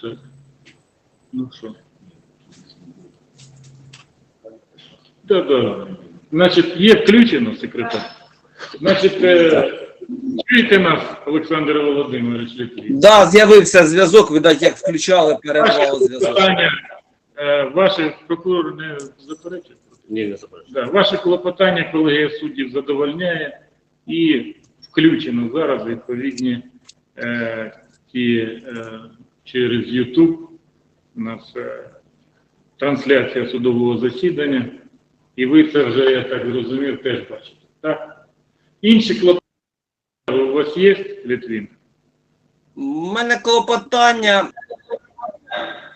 Так. Ну що? Да, да. Значить, є включено секретар. Значить, е, чуєте нас, Олександр Володимирович Литвін? Да, з'явився зв'язок, видать, як включали, перервало зв'язок. Питання, е, ваше прокурор не заперечує? Ні, не заперечую. Да, ваше клопотання колегія суддів задовольняє і включено зараз відповідні е, ті е, через YouTube у нас е, трансляція судового засідання, і ви це вже, я так зрозумів, теж бачите. Так? Інші клопотання у вас є, Літвін? У мене клопотання,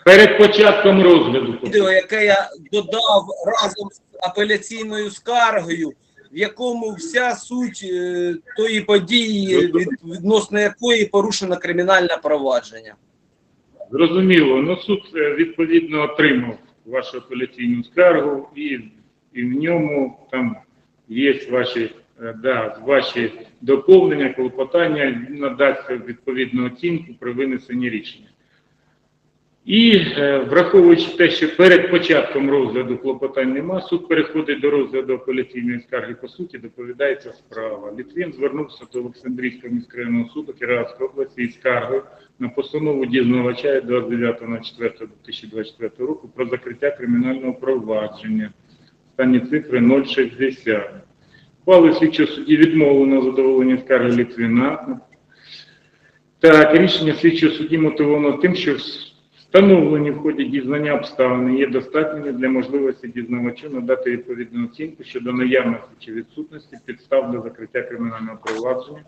Перед початком розгляду. відео, яке я додав разом з апеляційною скаргою, в якому вся суть е, тої події, від, відносно якої порушено кримінальне провадження. Зрозуміло, ну суд е, відповідно отримав вашу апеляційну скаргу, і, і в ньому там є ваші, е, да, ваші доповнення, клопотання, надасться відповідну оцінку при винесенні рішення. І е, враховуючи те, що перед початком розгляду клопотань нема, суд переходить до розгляду апеляційної скарги по суті, доповідається справа. Літвін звернувся до Олександрійського міськрайонного суду Кіровоградської області із скаргою на постанову дізнавача 29.04.2024 року про закриття кримінального провадження. Останні цифри 060. Ухвали слідчого судді відмовлено задоволення скарги Літвіна. Так, рішення слідчого судді мотивовано тим, що встановлені в ході дізнання обставини є достатніми для можливості дізнавачу надати відповідну оцінку щодо наявності чи відсутності підстав для закриття кримінального провадження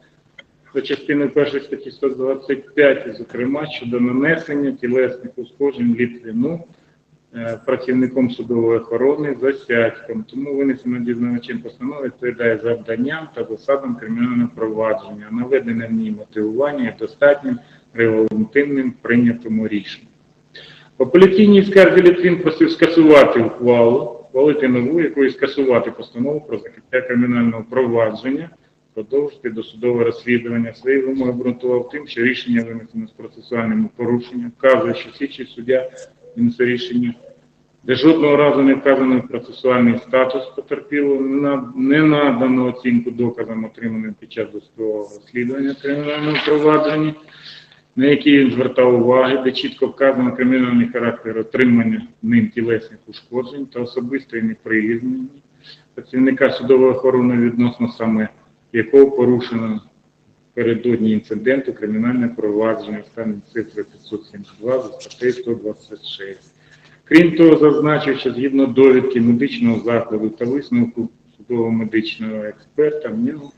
за частиною першої статті 125, зокрема щодо нанесення тілесних ушкоджень Літвіну е, працівником судової охорони засядьком. Тому винесено дізнавачем постанови відповідає завданням та засадам кримінального провадження. Наведене в ній мотивування достатнім револютивним прийнятому рішенню. В апеляційній скарзі Літвін просив скасувати ухвалу, ухвалити нову, якою скасувати постанову про закриття кримінального провадження, продовжити досудове розслідування. Свої вимоги обґрунтував тим, що рішення винесено з процесуальним порушенням, вказує, що слідчий суддя винесе рішення, де жодного разу не вказано процесуальний статус потерпілого, не надано оцінку доказам, отриманим під час досудового розслідування кримінального провадження, на які він звертав уваги, де чітко вказано кримінальний характер отримання ним тілесних ушкоджень та особистої неприязні працівника судової охорони відносно саме якого порушено передодні інциденту кримінальне провадження стані цифри 572 за статтею 126. Крім того, зазначив, що згідно довідки медичного закладу та висновку судово-медичного експерта, в нього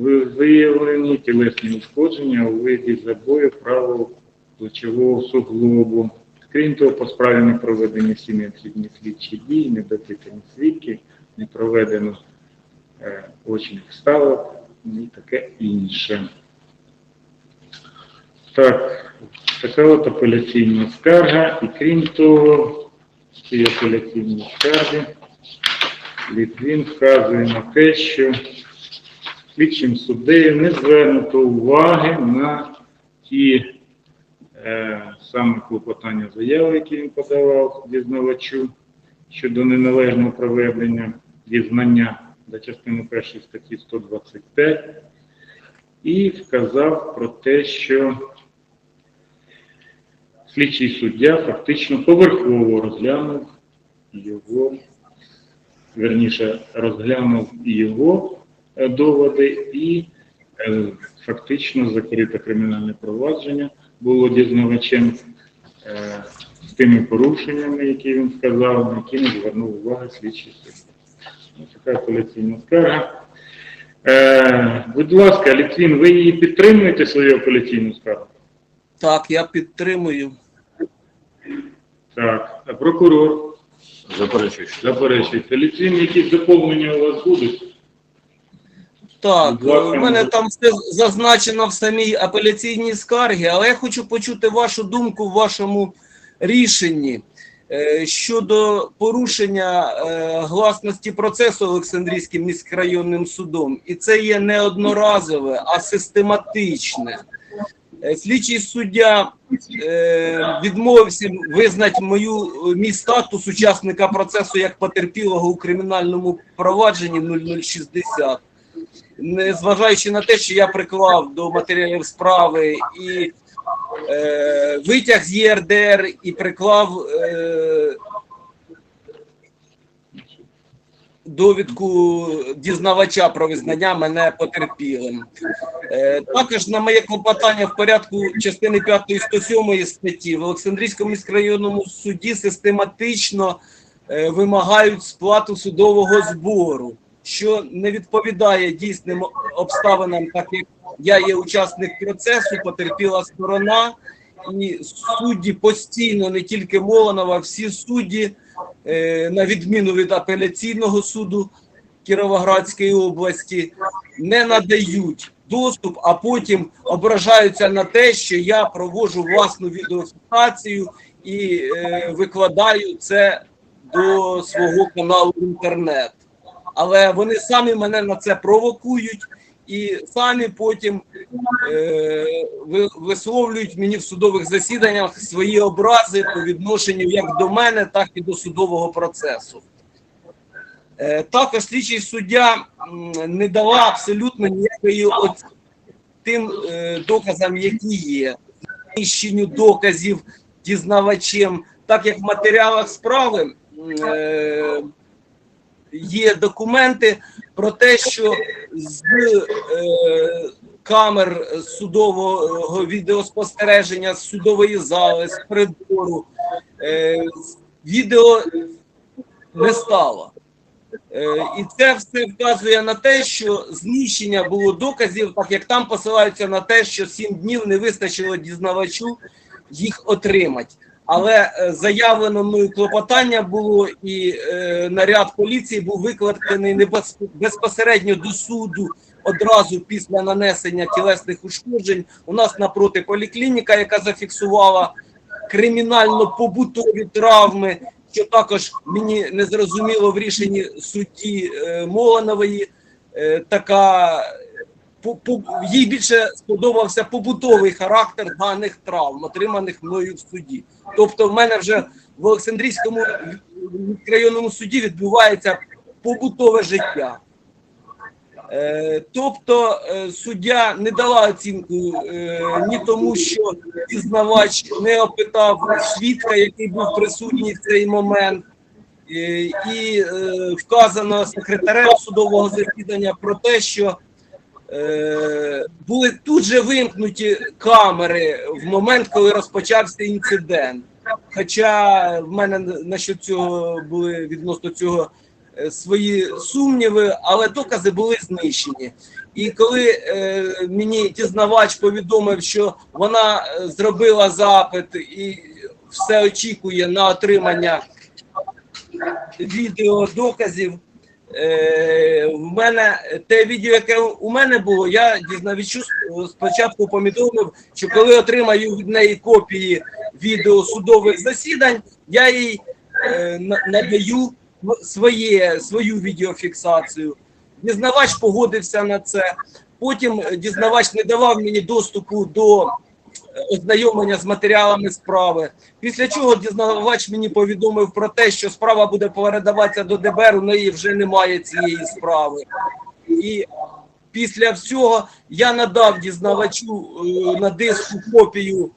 виявлені тілесні ушкодження у виді забою правого плечового суглобу. Крім того, по справі не проведені всі необхідні слідчі дії, не допитані свідки, не проведено е, очних ставок і таке інше. Так, така от апеляційна скарга, і крім того, в цій апеляційній скаргі Літвін вказує на те, що слідчим суддею не звернуто уваги на ті е, саме клопотання заяви, які він подавав дізнавачу щодо неналежного проведення дізнання за частину першої статті 125 і вказав про те, що слідчий суддя фактично поверхово розглянув його, верніше розглянув його доводи і е, фактично закрите кримінальне провадження було дізнавачем е, з тими порушеннями, які він сказав, на які не звернув уваги слідчий суддя. Така апеляційна скарга. Е, будь ласка, Літвін, ви її підтримуєте свою апеляційну скаргу? Так, я підтримую. Так, а прокурор Заперечую. заперечується. Літвін, якісь доповнення у вас будуть? Так, у мене там все зазначено в самій апеляційній скаргі, але я хочу почути вашу думку в вашому рішенні. Е, Щодо порушення е, гласності процесу Олександрійським міськрайонним судом, і це є не одноразове, а систематичне. Е, Слідчий суддя е, відмовився визнати мою е, мій статус учасника процесу як потерпілого у кримінальному провадженні 0060. Незважаючи на те, що я приклав до матеріалів справи і е, витяг з ЄРДР і приклав е, довідку дізнавача про визнання мене потерпілим. Е, також на моє клопотання в порядку частини 5 107 статті в Олександрійському міськрайонному суді систематично е, вимагають сплату судового збору, що не відповідає дійсним обставинам, так як я є учасник процесу, потерпіла сторона, і судді постійно, не тільки Молонова, всі судді, е, на відміну від апеляційного суду Кіровоградської області, не надають доступ, а потім ображаються на те, що я проводжу власну відеофіксацію і е, викладаю це до свого каналу інтернет. Але вони самі мене на це провокують і самі потім е, висловлюють мені в судових засіданнях свої образи по відношенню як до мене, так і до судового процесу. Е, також слідчий суддя не дала абсолютно ніякої оцінки тим е, доказам, які є, знищенню доказів дізнавачем, так як в матеріалах справи е, є документи про те, що з е, камер судового відеоспостереження, з судової зали, з коридору, е, відео не стало. Е, І це все вказує на те, що знищення було доказів, так як там посилаються на те, що сім днів не вистачило дізнавачу їх отримати. Але е, заявлено мною клопотання було, і е, наряд поліції був викликаний не безпосередньо до суду одразу після нанесення тілесних ушкоджень. У нас напроти поліклініка, яка зафіксувала кримінально-побутові травми, що також мені не зрозуміло в рішенні судді е, Моланової. Е, така їй більше сподобався побутовий характер даних травм, отриманих мною в суді. Тобто, в мене вже в Олександрійському районному суді відбувається побутове життя. Е, тобто е, суддя не дала оцінку е, ні тому, що дізнавач не опитав свідка, який був присутній в цей момент, і вказано секретарем судового засідання про те, що були тут же вимкнуті камери в момент, коли розпочався інцидент. Хоча в мене насчет цього були відносно цього е, свої сумніви, але докази були знищені. І коли е, мені дізнавач повідомив, що вона е, зробила запит і все очікує на отримання відеодоказів, е, в мене те відео, яке у мене було, я дізнавачу спочатку повідомив, що коли отримаю від неї копії відео судових засідань, я їй е, надаю своє, свою відеофіксацію. Дізнавач погодився на це. Потім е, дізнавач не давав мені доступу до е, ознайомлення з матеріалами справи. Після чого дізнавач мені повідомив про те, що справа буде передаватися до ДБР, у неї вже немає цієї справи. І після всього я надав дізнавачу е, на диску копію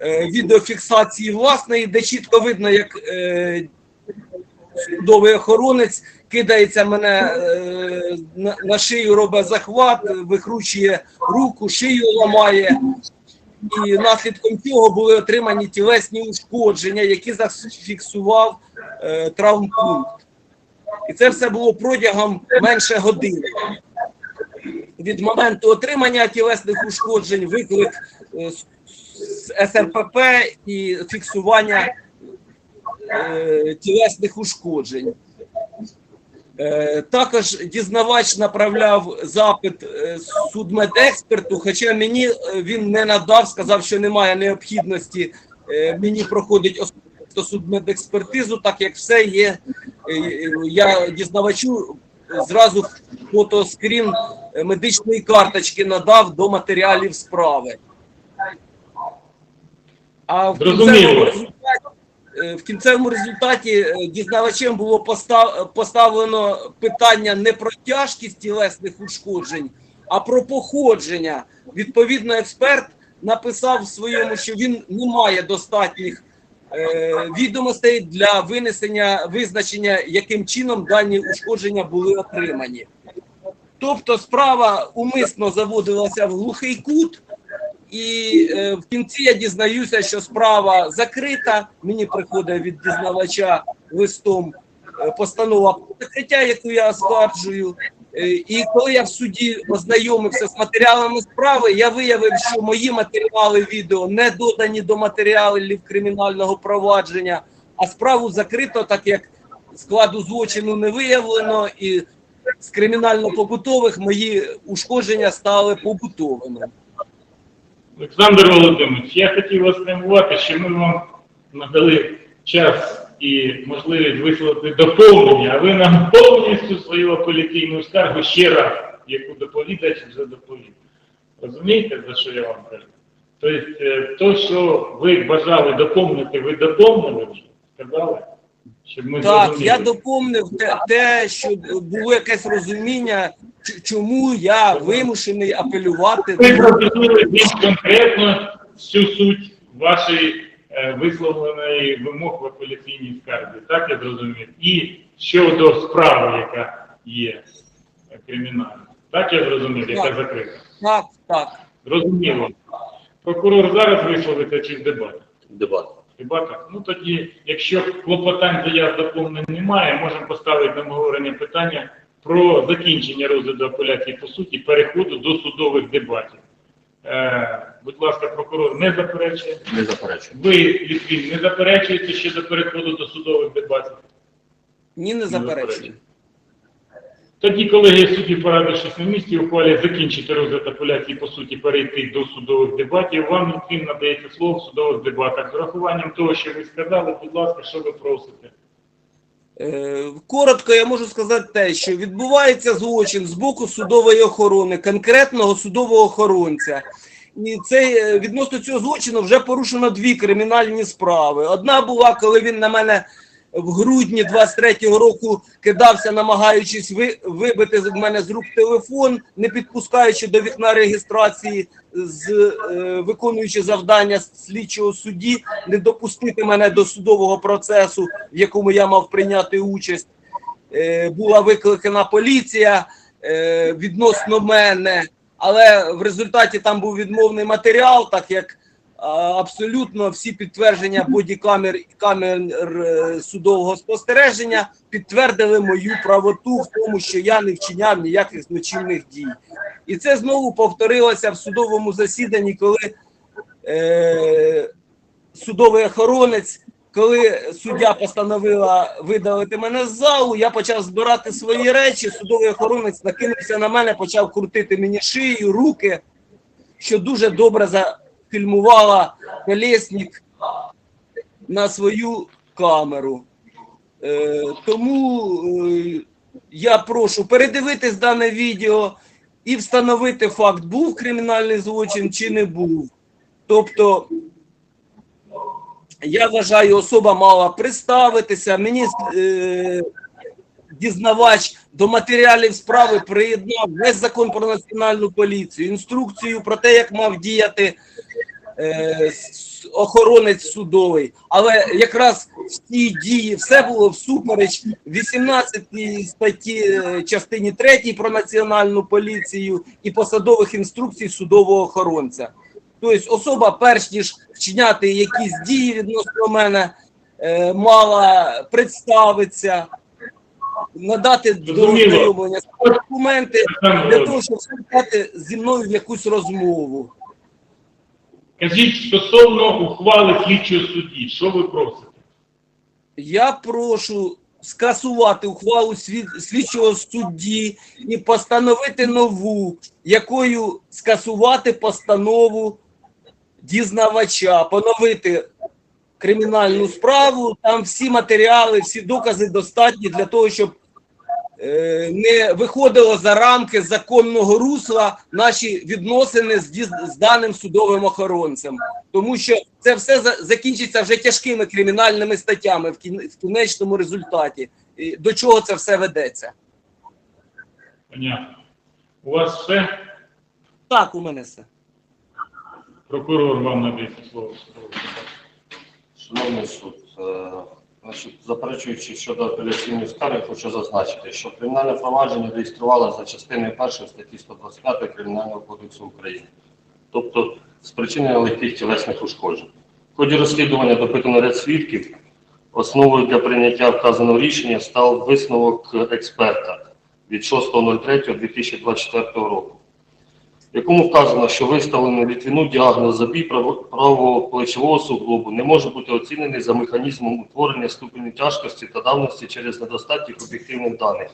е, відеофіксації власної, де чітко видно, як е, судовий охоронець кидається мене на шию, робить захват, викручує руку, шию ламає. І наслідком цього були отримані тілесні ушкодження, які зафіксував е, травмпункт. І це все було протягом менше години. Від моменту отримання тілесних ушкоджень, виклик е, СРПП і фіксування е, тілесних ушкоджень. Е, Також дізнавач направляв запит е, судмедексперту, хоча мені е, він не надав, сказав, що немає необхідності мені проходить ос- судмедекспертизу, так як все є. Я дізнавачу зразу фотоскрін медичної карточки надав до матеріалів справи. А в кінцевому результаті, в кінцевому результаті е, дізнавачем було постав- поставлено питання не про тяжкість тілесних ушкоджень, а про походження. Відповідно, експерт написав в своєму, що він не має достатніх е, відомостей для винесення визначення, яким чином дані ушкодження були отримані. Тобто справа умисно заводилася в глухий кут, і е, в кінці я дізнаюся, що справа закрита. Мені приходить від дізнавача листом е, постанова закриття, яку я оскаржую. Е, І коли я в суді ознайомився з матеріалами справи, я виявив, що мої матеріали відео не додані до матеріалів кримінального провадження, а справу закрито, так як складу злочину не виявлено, і з кримінально-побутових мої ушкодження стали побутовими. Олександр Володимирович, я хотів вас спрямувати, що ми вам надали час і можливість висловити доповнення, а ви нам повністю свою апеляційну скаргу ще раз, яку доповідач вже доповів. Розумієте, за що я вам кажу? Тобто, е, то, що ви бажали доповнити, ви доповнили вже, сказали? Щоб ми Так, зрозуміли. я доповнив те, те, що було якесь розуміння, чому я вимушений апелювати. Ви зрозуміли більш конкретно всю суть вашої е, висловленої вимог в апеляційній скарзі. Так я зрозумів? І щодо справи, яка є е, кримінальна. Так я зрозумів, яка Так. закрита. Так, так. Зрозуміло. Прокурор зараз висловиться чи в дебатах? Дебат. В так? Ну тоді, якщо клопотань заяв доповнень немає, можемо поставити на обговорення питання про закінчення розгляду апеляції по суті, переходу до судових дебатів. Е, будь ласка, прокурор не заперечує. Не заперечує. Ви, Літвін, не заперечуєте щодо переходу до судових дебатів? Ні, не заперечую. Тоді, колеги судді, порадившись на місці, ухвалять закінчити розгляд апеляції по суті, перейти до судових дебатів. Вам Літвін надається слово в судових дебатах. З урахуванням того, що ви сказали, будь ласка, що ви просите? Е, Коротко я можу сказати те, що відбувається злочин з боку судової охорони, конкретного судового охоронця. І це е, відносно цього злочину вже порушено дві кримінальні справи. Одна була, коли він на мене в грудні 23-го року кидався, намагаючись ви, вибити з мене з рук телефон, не підпускаючи до вікна реєстрації, з е, виконуючи завдання слідчого судді, не допустити мене до судового процесу, в якому я мав прийняти участь. Е, була викликана поліція е, відносно мене, але в результаті там був відмовний матеріал, так як абсолютно всі підтвердження бодікамер і камер е, судового спостереження підтвердили мою правоту в тому, що я не вчиняв ніяких злочинних дій. І це знову повторилося в судовому засіданні, коли е, судовий охоронець, коли суддя постановила видалити мене з залу, я почав збирати свої речі. Судовий охоронець накинувся на мене, почав крутити мені шию, руки, що дуже добре зафільмувала колесник на свою камеру. Е, тому е, я прошу передивитись дане відео і встановити факт, був кримінальний злочин чи не був. Тобто, я вважаю, особа мала представитися. Мені е, дізнавач до матеріалів справи приєднав весь закон про національну поліцію, інструкцію про те, як мав діяти е, охоронець судовий. Але якраз всі дії, все було всупереч 18 статті е, частині 3 про національну поліцію і посадових інструкцій судового охоронця. Тобто особа, перш ніж вчиняти якісь дії відносно мене, е, мала представитися, надати до ознайомлення документи для того, щоб вступати зі мною в якусь розмову. Кажіть стосовно ухвали слідчого судді, що ви просите? Я прошу скасувати ухвалу слідчого судді і постановити нову, якою скасувати постанову дізнавача, поновити кримінальну справу. Там всі матеріали, всі докази достатні для того, щоб е, не виходило за рамки законного русла наші відносини з, з даним судовим охоронцем. Тому що це все за- закінчиться вже тяжкими кримінальними статтями в, кін- в кінечному результаті. І до чого це все ведеться? Понятно. У вас все? Так, у мене все. Прокурор вам надається слово. Шановний суд, е, заперечуючи щодо апеляційної скарги, хочу зазначити, що кримінальне провадження реєструвалося за частиною 1 статті 125 Кримінального кодексу України, тобто спричинення легких тілесних ушкоджень. В ході розслідування допитано ряд свідків. Основою для прийняття вказаного рішення став висновок експерта від 6.03.2024 року в якому вказано, що виставлений Літвіну діагноз забій право- правого плечового суглобу не може бути оцінений за механізмом утворення ступені тяжкості та давності через недостатніх об'єктивних даних.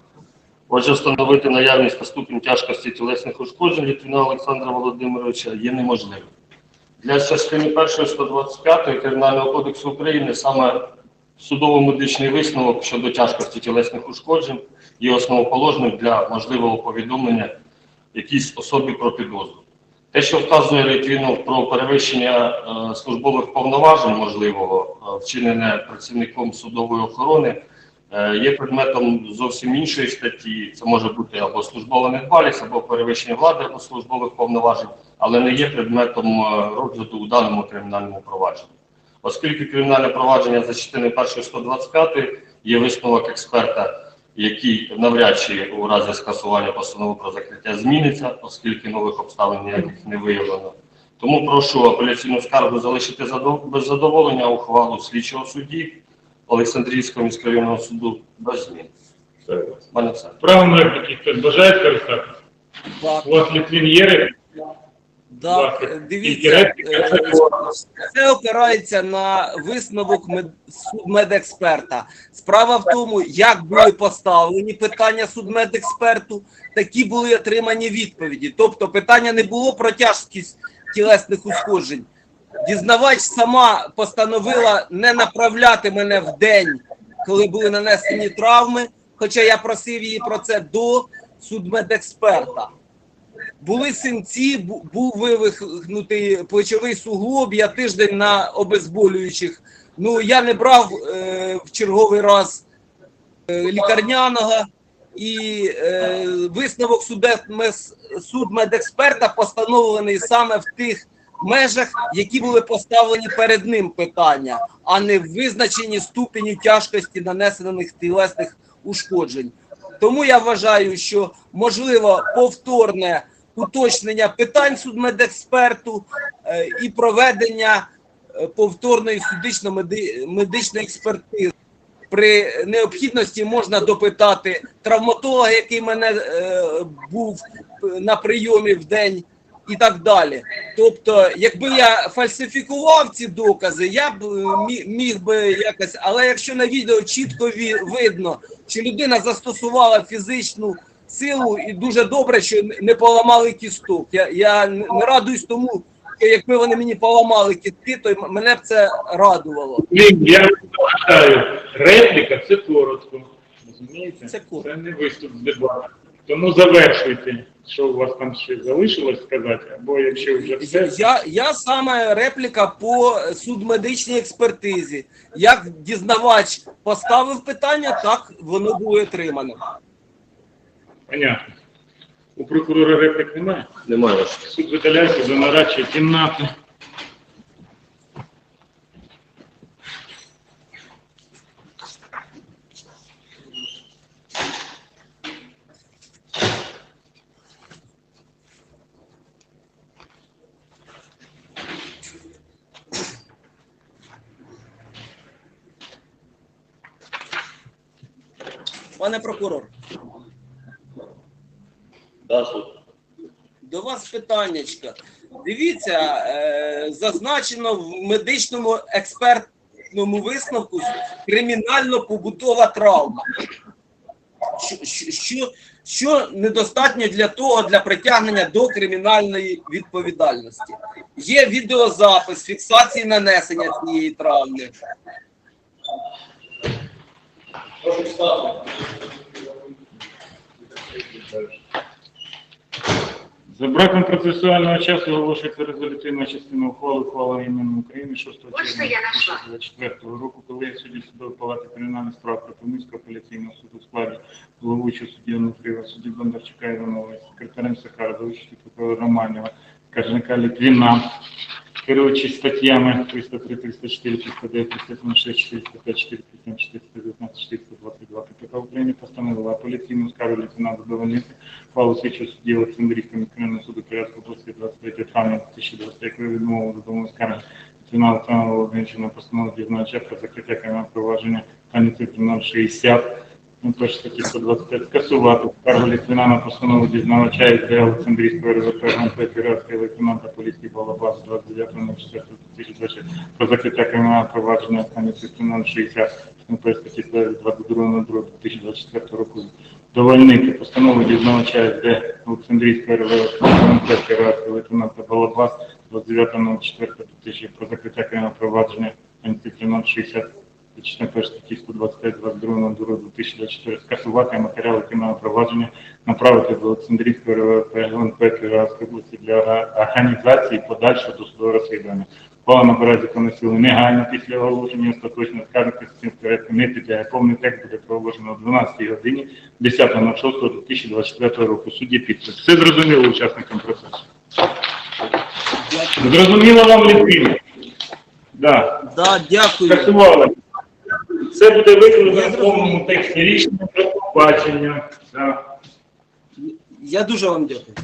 Отже, встановити наявність та ступінь тяжкості тілесних ушкоджень Літвіна Олександра Володимировича є неможливим. Для частини 1 125 Кримінального кодексу України саме судово-медичний висновок щодо тяжкості тілесних ушкоджень є основоположним для можливого повідомлення якійсь особі про підозру. Те, що вказує Літвінов про перевищення е, службових повноважень можливого, е, вчинене працівником судової охорони, е, є предметом зовсім іншої статті. Це може бути або службова недбалість, або перевищення влади або службових повноважень, але не є предметом розгляду у даному кримінальному провадженні. Оскільки кримінальне провадження за частиною 1 125 є висновок експерта який навряд чи у разі скасування постанови про закриття зміниться, оскільки нових обставин ніяких не виявлено. Тому прошу апеляційну скаргу залишити задов- без задоволення ухвалу слідчого судді Олександрійського міськрайонного суду без змін. Правом репліки хтось бажає скористатися? Так, У вас Літвін є Тільки дивіться, е. Це опирається на висновок мед... судмедексперта. Справа в тому, як були поставлені питання судмедексперту, такі були отримані відповіді. Тобто питання не було про тяжкість тілесних ушкоджень. Дізнавач сама постановила не направляти мене в день, коли були нанесені травми, хоча я просив її про це до судмедексперта. Були синці, був вивихнутий плечовий суглоб, я тиждень на обезболюючих. Ну, я не брав е, в черговий раз е, лікарняного, і е, висновок судмедексперта постановлений саме в тих межах, які були поставлені перед ним питання, а не в визначенні ступені тяжкості нанесених тілесних ушкоджень. Тому я вважаю, що можливо повторне уточнення питань судмедексперту е, і проведення е, повторної судично-медичної експертизи. При необхідності можна допитати травматолога, який мене е, був на прийомі в день, і так далі. Тобто, якби я фальсифікував ці докази, я б е, міг би якось, але якщо на відео чітко видно, що людина застосувала фізичну силу, і дуже добре, що не- поламали кісток. Я, я не радуюсь тому, що якби вони мені поламали кістки, то мене б це радувало. Я вважаю, репліка це коротко. Розумієте? Це коротко. Це не виступ з дебатом. Тому завершуйте, що у вас там ще залишилось сказати, або якщо вже все. Я, я саме репліка по судмедичній експертизі. Як дізнавач поставив питання, так воно було отримано. Понятно. У прокурора реплік немає? Немає. Суд видаляється до нарадчої кімнати. Прокурор, до вас питаннячка. Дивіться, е, зазначено в медичному експертному висновку кримінально-побутова травма. що, що, що, що недостатньо для того для притягнення до кримінальної відповідальності. Є відеозапис фіксації нанесення цієї травми. Прошу встати. За браком процесуального часу оголошується резолютивна частина ухвали ухвала імені України 6 Ось це червня 2024 року, коли судді судової палати кримінальних справ Кропивницького апеляційного суду в складі головуючого судді Онуфріва, судді Бондарчука Іванова, секретарем Сахара, за участі прокурора Романєва, Кажника Літвіна, керуючись статтями 303, 304, 309, 376, 405, 407, 419, 422 КПК України постановила. Апеляційну скаргу лейтенанта задовольнити ухвалу слідчого судді Олександрівського міськрайонного суду Київської області 23 травня 2020, якою відмовили додому скарги Лейтенанта Олександра Володимировича на постанову дізнавача про закриття кримінального провадження цифри 060 ну, перші статті 125 скасувати скаргу Літвіна на постанову дізнавача із Олександрійського РВП ГНП Кіровського лейтенанта поліції Балабас 29.04.2024 про закриття кримінального провадження 060 ну, перші статті 22.02.2024 року. Довольнити постанову дізнавача СД Олександрійського РВП ГНП Кіровського лейтенанта Балабас 29.04.2000 про закриття кримінального провадження цифри 060 частина перша статті 125 22 2024 скасувати матеріали кримінального провадження, направити до Олександрійського РВП ГНП Кіровської області для організації подальшого досудового розслідування. Ухвала набирає законної сили негайно після оголошення остаточно скаржити з цим порядку не. Повний текст буде проголошено о 12 годині 10.06.2024 року. Судді підпис. Все зрозуміло учасникам процесу. Зрозуміло вам Літвіна? Да. Да, дякую. Скасували. Це буде викладено в повному тексті рішення про побачення. Да. Я дуже вам дякую.